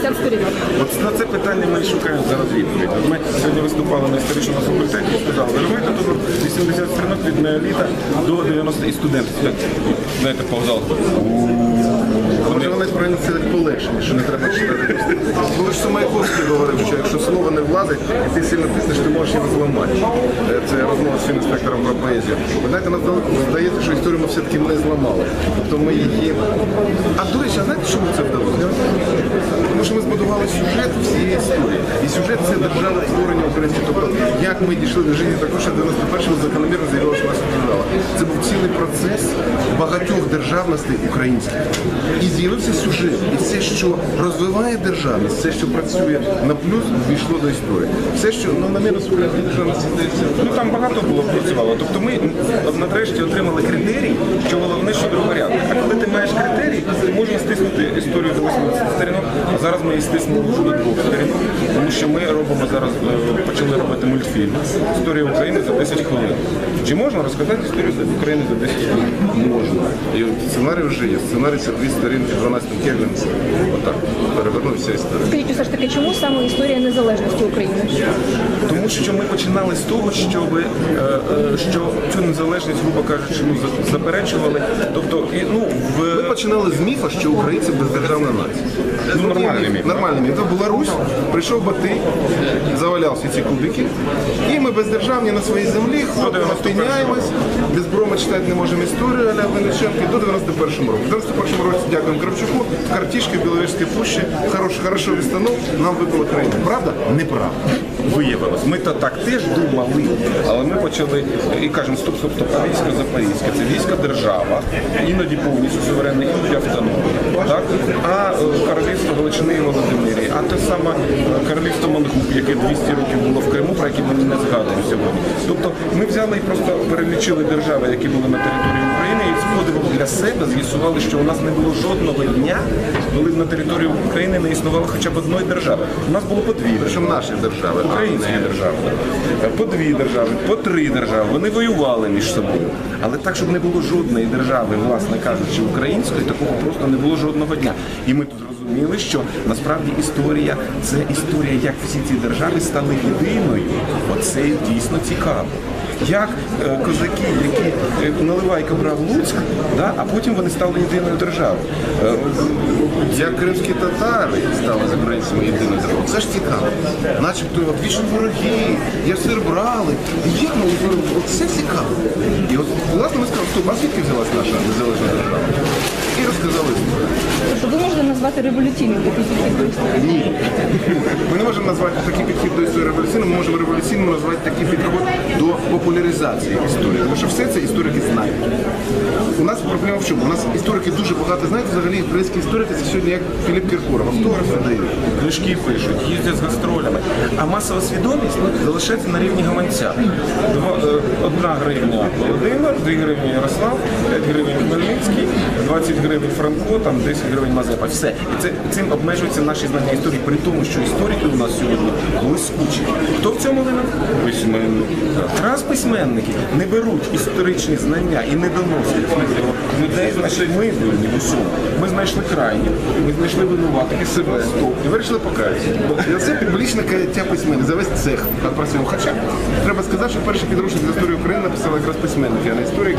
150 сторінок. От на це питання ми шукаємо зараз відповідь. Ми сьогодні виступали на історичному факультеті і сказали, робити тут 80 сторінок від неоліта до 90 і студентів. Знаєте, повзал. Може вони це полегшення, що не треба читати. Коли ж Маяковський говорив, що якщо слово не влазить, і ти сильно тиснеш, ти можеш його зламати. Е, Це розмова з інспектором про поезію. Ви знаєте, нам здається, що історію ми все-таки не зламали. Тобто ми її. А до речі, а знаєте, чому це вдалося? Тому що ми збудували сюжет всієї історії. Сюжет це держава створення української. Тобто, як ми дійшли до життя, також що 91-го закономірно з'явилося наша держава. Це був цілий процес багатьох державностей українських. І з'явився сюжет. І все, що розвиває державність, все, що працює на плюс, війшло до історії. Все, що ну, на мінус української державності здається. Ну там багато було працювало. Тобто ми нарешті отримали критерій, що головне, що другорядне. А коли ти маєш критерій, ти можна стиснути історію до 80 сторінок, а зараз ми її стиснули вже до двох сторінок, що ми робимо зараз, е, почали робити мультфільм Історія України за 10 хвилин. Чи можна розказати історію України за 10 хвилин? Можна. І сценарій вже є. Сценарій це дві сторінки 12 кельвін. Отак. Перевернувся історія. Скажіть усе ж таки, чому саме історія незалежності України? Тому що ми починали з того, щоб е, е, що цю незалежність, грубо кажучи, ну, заперечували. Тобто, і, ну, Ми починали з міфа, що українці бездержавна нація. Ну, нормальний міф. Нормальний міф. Це була Русь, прийшов Батий, заваляв всі ці кубики. І ми бездержавні на своїй землі, опиняємось, без брома читати не можемо історію, аля Винниченки до 91-му року. В 91-му році дякуємо Кравчуку, картішки в Біловежській пущі, хороший хорошо відстанов, нам випало країну. Правда? Неправда. Виявилось. Ми то так теж думали, але ми почали і кажемо, стоп, стоп, стоп, військо Запорізьке, це війська держава, іноді повністю суверенна, іноді автономія. Так? А е, королівство Галичини і Володимирі, а те саме е, королівство Мангуб, яке 200 років було в Криму, про яке ми не згадуємо сьогодні. Тобто ми взяли і просто перелічили держави, які були на території України, і з подивом для себе з'ясували, що у нас не було жодного дня, коли на території України не існувало хоча б одної держави. У нас було по дві. Причому наші держави. Українські держави, по дві держави, по три держави. Вони воювали між собою. Але так, щоб не було жодної держави, власне кажучи, української, такого просто не було жодного дня. І ми тут зрозуміли, що насправді історія це історія, як всі ці держави стали єдиною. Оце дійсно цікаво. Як е, козаки, які е, Наливайко брав Луцьк, да, а потім вони стали єдиною державою. Е, Як кримські татари стали з українцями єдиною державою. Це ж цікаво. Начебто от вічні вороги, ясир брали. І Як ми це цікаво. І от власне ми сказали, стоп, а звідки взялась наша незалежна держава? І розказали. Тобто ви можете назвати революційним такий підхід до історії? Ні. Ми не можемо назвати такий підхід до історії революційним, ми можемо революційним назвати такий підхід до популяризації історії. Тому що все це історики знають. У нас проблема в чому? У нас історики дуже багато знають. Взагалі українські історики це сьогодні як Філіп Кіркоров, автографи дають. книжки пишуть, їздять з гастролями. А масова свідомість залишається на рівні гаманця. Е, одна гривня Володимир, дві гривні Ярослав, 5 гривень Хмельницький, 20 гривень Франко, там 10 гривень Мазепа. Все. І це, цим обмежуються наші знання історії, при тому, що історики у нас сьогодні блискучі. Хто в цьому винен? Письменники. Раз письменники не беруть історичні знання і не доносять їх до людей, значить ми винні в усьому. Ми знайшли крайні, ми знайшли винуватих і себе. І вирішили покаятися. І це публічне каяття письменник, за весь цех відпрацював. Хоча треба сказати, що перший підручник з історії України написали якраз письменники, а не історик,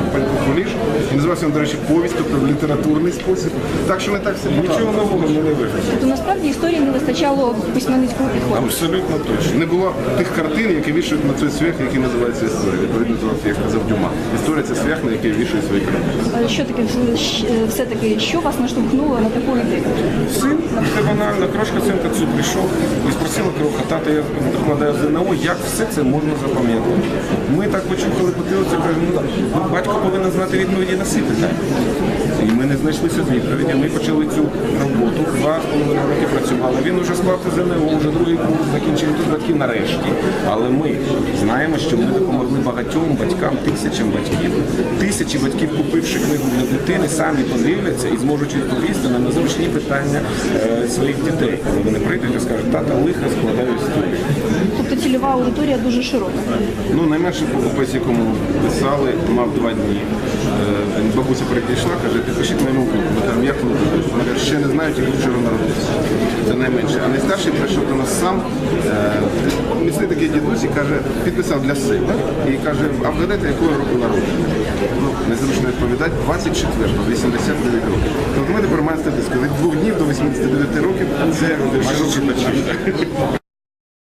Куліш. І називався він, до речі, повість, тобто в літературний спосіб. Так що не так все Нічого нового ми не вигадали. Тобто насправді історії не вистачало письменницького підходу. Абсолютно точно. Не було тих картин, які вішають на цей свях, який називається історія. Відповідно до як казав Дюма. Історія це свях, на який вішають свої картини. Що таке все-таки, що вас наштовхнуло на таку ідею? Син, це банально, крошка син цю прийшов і спросила кроха, тата, я докладаю ЗНО, як все це можна запам'ятати. Ми так почухали потилицю, кажемо, ну, ну, батько повинен знати відповіді на всі питання. І ми не знайшлися з відповіді. Ми почали цю роботу, два з половиною роки працювали. Він вже склав ЗНО, вже другий курс закінчив тут батьків нарешті. Але ми знаємо, що ми допомогли багатьом батькам, тисячам батьків. Тисячі батьків, купивши книгу для дитини, самі подивляться і зможуть відповісти на незручні питання е, своїх дітей. Коли вони прийдуть і скажуть, тата лиха складаю історію. Цільова аудиторія дуже широка. Ну, найменший покупець, якому писали, мав два дні. Е, Бабуся прийшла, каже, підпишіть моєму. Ми кажемо, як внуку? Вона каже, ще не знаю, тільки вчора народився. Це найменше. А найстарший прийшов до нас сам. Е, міцний такий дідусь і каже, підписав для себе і каже, а вгадайте, якого року народження? Ну, незручно відповідати, 24 89 років. Тобто ми тепер маємо статистику. Від двох днів до 89 років це майже читачі.